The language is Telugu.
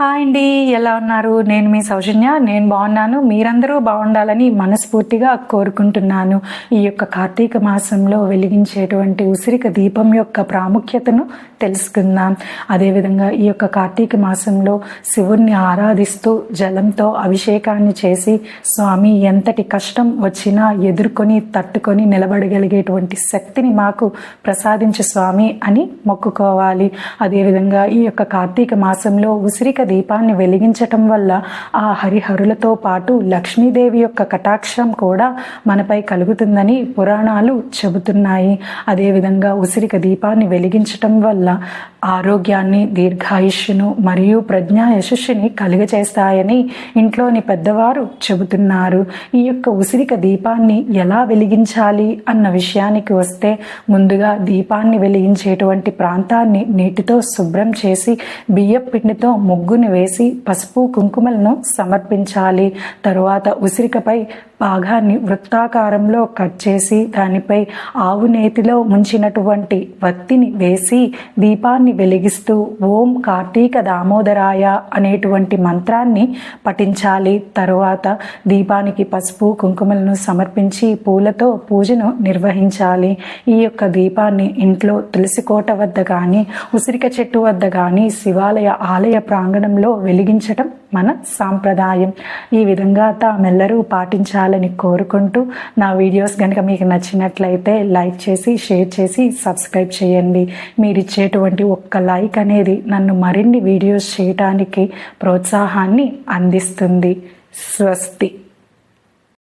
హాయ్ అండి ఎలా ఉన్నారు? నేను మీ సౌజన్య నేను బాగున్నాను. మీరందరూ బాగుండాలని మనస్ఫూర్తిగా కోరుకుంటున్నాను. ఈ యొక్క కార్తీక మాసంలో వెలిగించేటువంటి ఉసిరిక దీపం యొక్క ప్రాముఖ్యతను తెలుసుకుందాం. అదేవిధంగా ఈ యొక్క కార్తీక మాసంలో శివుణ్ణి ఆరాధిస్తూ జలంతో అభిషేకాన్ని చేసి స్వామి ఎంతటి కష్టం వచ్చినా ఎదుర్కొని తట్టుకొని నిలబడగలిగేటువంటి శక్తిని మాకు ప్రసాదించు స్వామి అని మొక్కుకోవాలి. అదేవిధంగా ఈ యొక్క కార్తీక మాసంలో ఉసిరిక దీపాన్ని వెలిగించటం వల్ల ఆ హరిహరులతో పాటు లక్ష్మీదేవి యొక్క కటాక్షం కూడా మనపై కలుగుతుందని పురాణాలు చెబుతున్నాయి. అదేవిధంగా ఉసిరిక దీపాన్ని వెలిగించటం వల్ల ఆరోగ్యాన్ని దీర్ఘాయుష్యును మరియు ప్రజ్ఞా యశస్సుని కలుగచేస్తాయని ఇంట్లోని పెద్దవారు చెబుతున్నారు. ఈ యొక్క ఉసిరిక దీపాన్ని ఎలా వెలిగించాలి అన్న విషయానికి వస్తే ముందుగా దీపాన్ని వెలిగించేటువంటి ప్రాంతాన్ని నీటితో శుభ్రం చేసి బియ్యం పిండితో ముగ్గును వేసి పసుపు కుంకుమలను సమర్పించాలి. తరువాత ఉసిరికపై భాగాన్ని వృత్తాకారంలో కట్ చేసి దానిపై ఆవు నేతిలో ముంచినటువంటి వత్తిని వేసి దీపాన్ని వెలిగిస్తూ ఓం కార్తీక దామోదరాయ అనేటువంటి మంత్రాన్ని పఠించాలి. తరువాత దీపానికి పసుపు కుంకుమలను సమర్పించి పూలతో పూజను నిర్వహించాలి. ఈ యొక్క దీపాన్ని ఇంట్లో తులసి కోట వద్ద కానీ ఉసిరిక చెట్టు వద్ద కానీ శివాలయ ఆలయ ప్రాంగణం జీవనంలో వెలిగించటం మన సాంప్రదాయం. ఈ విధంగా తామెల్లరూ పాటించాలని కోరుకుంటూ నా వీడియోస్ కనుక మీకు నచ్చినట్లయితే లైక్ చేసి షేర్ చేసి సబ్స్క్రైబ్ చేయండి. మీరు ఇచ్చేటువంటి ఒక్క లైక్ అనేది నన్ను మరిన్ని వీడియోస్ చేయటానికి ప్రోత్సాహాన్ని అందిస్తుంది. స్వస్తి.